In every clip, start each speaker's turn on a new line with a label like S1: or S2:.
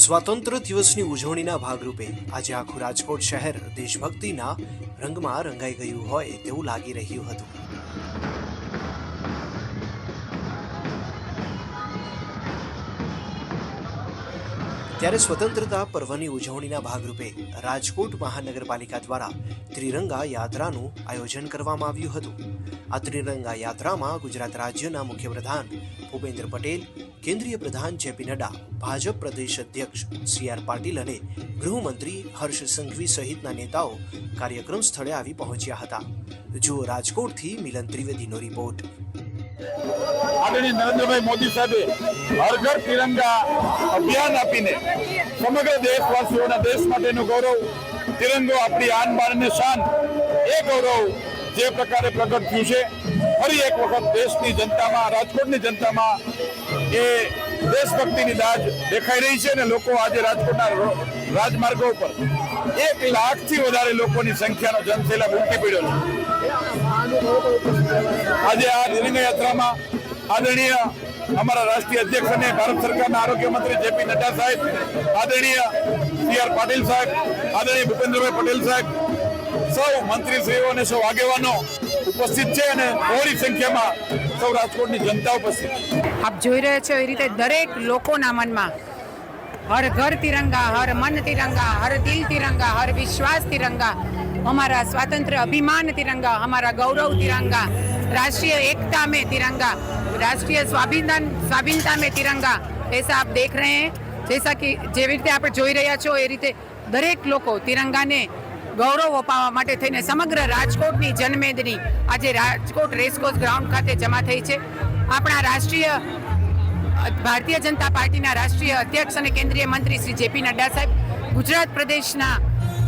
S1: સ્વાતંત્ર્ય દિવસની ઉજવણીના ભાગરૂપે આજે આખું રાજકોટ શહેર દેશભક્તિના રંગમાં રંગાઈ ગયું હોય તેવું લાગી રહ્યું હતું. ત્યારે સ્વતંત્રતા પર્વની ઉજવણીના ભાગરૂપે રાજકોટ મહાનગરપાલિકા દ્વારા ત્રિરંગા યાત્રાનું આયોજન કરવામાં આવ્યું હતું. આ ત્રિરંગા યાત્રામાં ગુજરાત રાજ્યના મુખ્યપ્રધાન ભૂપેન્દ્ર પટેલ, કેન્દ્રીય પ્રધાન જેપી નડ્ડા, ભાજપ પ્રદેશ અધ્યક્ષ સી આર પાટીલ અને ગૃહમંત્રી હર્ષ સંઘવી સહિતના નેતાઓ કાર્યક્રમ સ્થળે આવી પહોંચ્યા હતા. જુઓ રાજકોટથી મિલન ત્રિવેદીનો રિપોર્ટ.
S2: આદરણીય નરેન્દ્રભાઈ મોદી સાહેબે હર ઘર તિરંગા અભિયાન આપીને સમગ્ર દેશવાસીઓના દેશ માટેનું ગૌરવ, તિરંગો આપણી આન બાન શાન, એ ગૌરવ જે પ્રકારે પ્રગટ થયું છે, ફરી એક વખત દેશની જનતામાં, રાજકોટની જનતામાં એ દેશભક્તિની દાજ દેખાઈ રહી છે અને લોકો આજે રાજકોટના રાજમાર્ગો ઉપર એક લાખથી વધારે લોકોની સંખ્યાનો જનસેલાબ ઉમટી પડ્યો છે. આજે આ તિરંગા યાત્રામાં આદરણીય અમારા રાષ્ટ્રીય અધ્યક્ષ અને ભારત સરકારના આરોગ્ય મંત્રી જેપી નડ્ડા સાહેબ, આદરણીય સી આર પાટીલ સાહેબ, આદરણીય ભૂપેન્દ્રભાઈ પટેલ સાહેબ, સૌ મંત્રીશ્રીઓ અને સૌ આગેવાનો ઉપસ્થિત છે અને બહોળી સંખ્યામાં સૌ રાજકોટની જનતા ઉપસ્થિત
S3: આપ જોઈ રહ્યા છો એ રીતે દરેક લોકોના મનમાં હર ઘર તિરંગા, હર મન તિરંગા, હર દિલ તિરંગા, હર વિશ્વાસ તિરંગા, અમારા સ્વાતંત્ર્ય અભિમાન તિરંગા, અમારા ગૌરવ તિરંગા, રાષ્ટ્રીય એકતા મેં તિરંગા રાષ્ટ્રીય સ્વાભિમાન સ્વાભિનતા મેં તિરંગા. એસા આપ દેખ રહે हैं જૈસા કે જેવી રીતે આપણે જોઈ રહ્યા છો એ રીતે દરેક લોકો તિરંગાને ગૌરવ અપાવવા માટે થઈને સમગ્ર રાજકોટની જનમેદની આજે રાજકોટ રેસકોર્સ ગ્રાઉન્ડ ખાતે જમા થઈ છે. આપણા રાષ્ટ્રીય, ભારતીય જનતા પાર્ટીના રાષ્ટ્રીય અધ્યક્ષ અને કેન્દ્રીય મંત્રી શ્રી જેપી નડ્ડા સાહેબ, ગુજરાત પ્રદેશના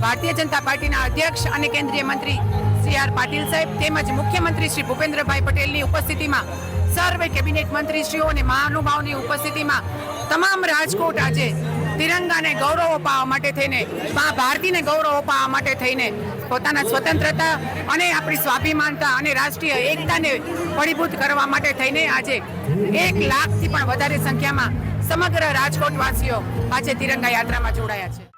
S3: ભારતીય જનતા પાર્ટીના અધ્યક્ષ અને કેન્દ્રીય મંત્રી સી આર પાટીલ સાહેબ તેમજ મુખ્યમંત્રી શ્રી ભૂપેન્દ્રભાઈ પટેલની ઉપસ્થિતિમાં સર્વે કેબિનેટ મંત્રીશ્રીઓ અને મહાનુભાવની ઉપસ્થિતિમાં તમામ રાજકોટ આજે તિરંગાને ગૌરવ અપાવવા માટે થઈને, મા ભારતીને ગૌરવ અપાવવા માટે થઈને પોતાના સ્વતંત્રતા અને આપણી સ્વાભિમાનતા અને રાષ્ટ્રીય એકતાને ફળીભૂત કરવા માટે થઈને આજે એક લાખથી પણ વધારે સંખ્યામાં સમગ્ર રાજકોટવાસીઓ આજે તિરંગા યાત્રામાં જોડાયા છે.